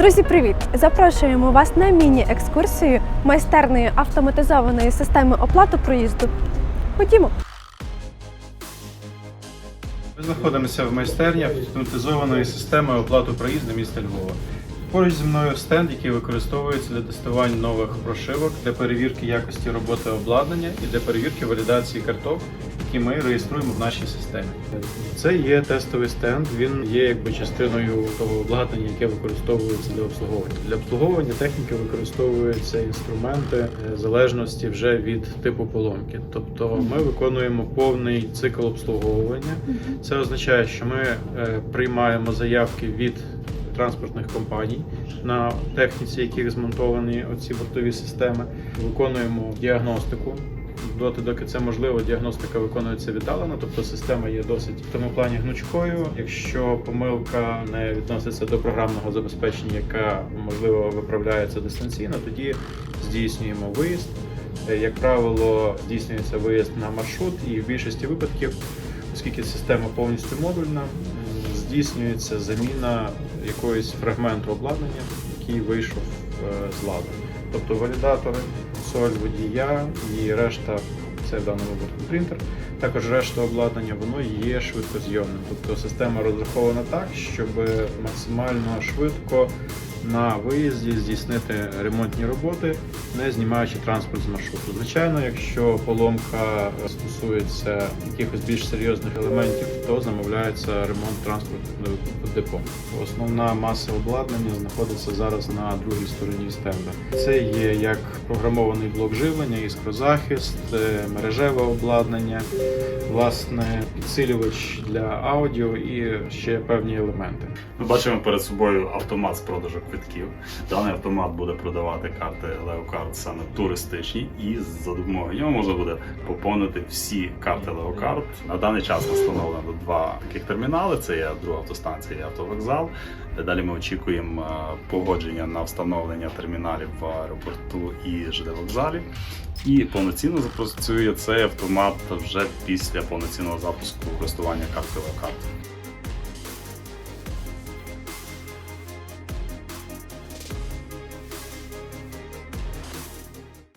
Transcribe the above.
Друзі, привіт! Запрошуємо вас на міні-екскурсію майстерної автоматизованої системи оплати проїзду. Ходімо. Ми знаходимося в майстерні автоматизованої системи оплати проїзду міста Львова. Поруч зі мною стенд, який використовується для тестування нових прошивок, для перевірки якості роботи обладнання і для перевірки валідації карток, які ми реєструємо в нашій системі. Це є тестовий стенд. Він є якби частиною того обладнання, яке використовується для обслуговування. Для обслуговування техніки використовуються інструменти е, залежності вже від типу поломки. Тобто ми виконуємо повний цикл обслуговування. Це означає, що ми е, приймаємо заявки від транспортних компаній на техніці, яких змонтовані оці бортові системи. Виконуємо діагностику. Доти, доки це можливо, діагностика виконується віддалено, тобто система є досить в тому плані гнучкою. Якщо помилка не відноситься до програмного забезпечення, яка можливо виправляється дистанційно, тоді здійснюємо виїзд. Е, Як правило, здійснюється виїзд на маршрут, і в більшості випадків, оскільки система повністю модульна, здійснюється заміна якогось фрагменту обладнання, який вийшов е, з ладу. Тобто валідатори, соль водія і решта, це в даному випадку принтер, також решта обладнання, воно є швидкозйомним. Тобто система розрахована так, щоб максимально швидко на виїзді здійснити ремонтні роботи, не знімаючи транспорт з маршруту. Звичайно, якщо поломка стосується якихось більш серйозних елементів, то замовляється ремонт транспорту депо. Основна маса обладнання знаходиться зараз на другій стороні стенда. Це є як програмований блок живлення, іскрозахист, е, мережеве обладнання, власне, підсилювач для аудіо і ще певні елементи. Ми бачимо перед собою автомат з продажу квитків. Даний автомат буде продавати карти Леокарт саме туристичні, і за допомогою нього можна буде поповнити всі карти Леокарт. На даний час встановлено два таких термінали: це є друга автостанція і автовокзал. Далі ми очікуємо е, погодження на встановлення терміналів в аеропорту і ЖД вокзалі. І повноцінно запрацює цей автомат вже після повноцінного запуску користування карти Леокарт.